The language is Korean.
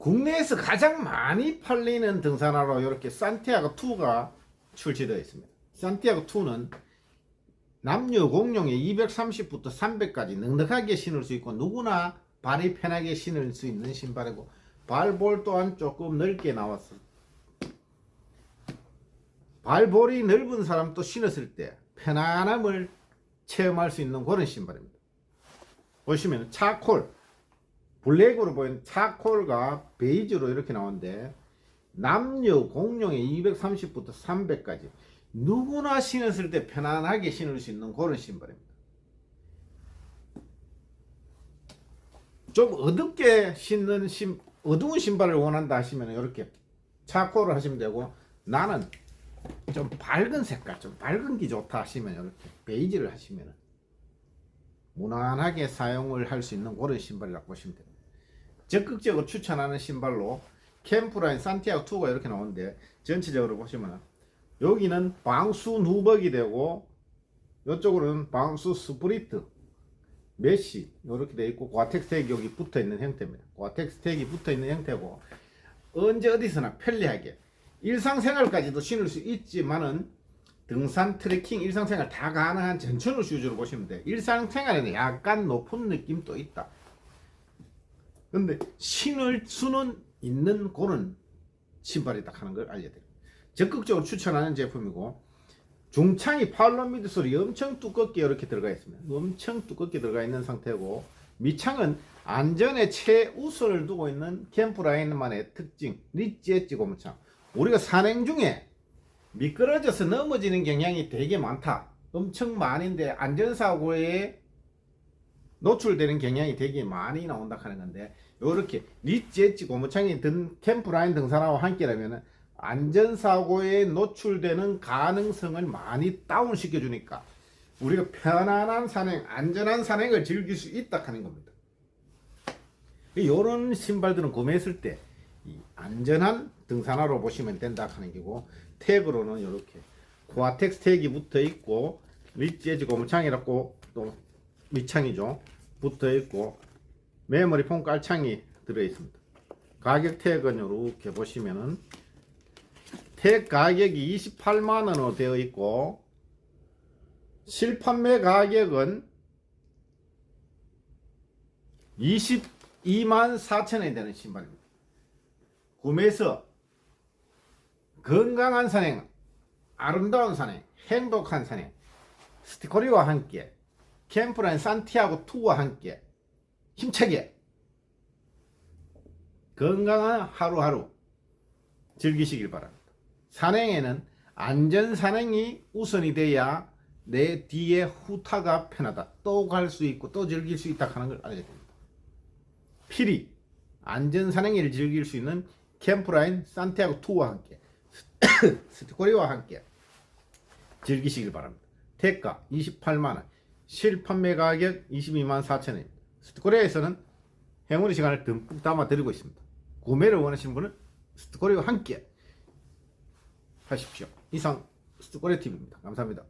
국내에서 가장 많이 팔리는 등산화로 이렇게 산티아고 2가 출시되어 있습니다. 산티아고 2는 남녀 공용에 230부터 300까지 넉넉하게 신을 수 있고 누구나 발이 편하게 신을 수 있는 신발이고 발볼 또한 조금 넓게 나왔어. 발볼이 넓은 사람도 신었을 때 편안함을 체험할 수 있는 그런 신발입니다. 보시면 차콜 블랙으로 보이는 차콜과 베이지로 이렇게 나오는데 남녀 공용에 230부터 300까지 누구나 신었을 때 편안하게 신을 수 있는 그런 신발입니다. 좀 어둡게 신는 신 어두운 신발을 원한다 하시면 이렇게 차콜을 하시면 되고 나는 좀 밝은 색깔 좀 밝은 게 좋다 하시면 이렇게 베이지를 하시면 무난하게 사용을 할 수 있는 그런 신발이라고 보시면 됩니다. 적극적으로 추천하는 신발로 캠프라인 산티아고 2가 이렇게 나오는데 전체적으로 보시면 여기는 방수 누벅이 되고 이쪽으로는 방수 스프리트 메시 이렇게 되어 있고 과텍스 택이 여기 붙어 있는 형태입니다. 과텍스 택이 붙어 있는 형태고 언제 어디서나 편리하게 일상생활까지도 신을 수 있지만은 등산 트레킹 일상생활 다 가능한 전천후 슈즈로 보시면 돼요. 일상생활에는 약간 높은 느낌도 있다. 근데 신을 수는 있는 그런 신발이다 하는 걸 알려드립니다. 적극적으로 추천하는 제품이고 중창이 팔로미드 솔이 엄청 두껍게 이렇게 들어가 있습니다. 엄청 두껍게 들어가 있는 상태고 밑창은 안전에 최우선을 두고 있는 캠프라인만의 특징 리치 엣지 고무창 우리가 산행 중에 미끄러져서 넘어지는 경향이 되게 많다. 엄청 많은데 안전사고에 노출되는 경향이 되게 많이 나온다 하는 건데 리치 엣지 고무창이 든 캠프라인 등산화와 함께라면 안전사고에 노출되는 가능성을 많이 다운시켜 주니까 우리가 편안한 산행, 안전한 산행을 즐길 수 있다 하는 겁니다. 이런 신발들은 구매했을 때이 안전한 등산화로 보시면 된다 하는 거고 택으로는 이렇게 코아텍스 택이 붙어 있고 엣지 고무창이라고 또 밑창이죠 붙어 있고 메모리 폼 깔창이 들어 있습니다. 가격 택은 이렇게 보시면은 택 가격이 28만 원으로 되어 있고 실판매 가격은 22만 4천 원이 되는 신발입니다. 구매해서 건강한 산행, 아름다운 산행, 행복한 산행, 스티커리와 함께 캠프라인 산티아고 2와 함께 힘차게 건강한 하루하루 즐기시길 바랍니다. 산행에는 안전 산행이 우선이 돼야 내 뒤에 후타가 편하다. 또 갈 수 있고 또 즐길 수 있다 하는 걸 알려드립니다. 필히 안전 산행을 즐길 수 있는 캠프라인 산티아고 2와 함께 스티코리와 함께 즐기시길 바랍니다. 대가 28만원, 실판매 가격 22만 4천원입니다. 스티코리아에서는 행운의 시간을 듬뿍 담아 드리고 있습니다. 구매를 원하시는 분은 스티코리와 함께 하십시오. 이상 스티코리 TV입니다. 감사합니다.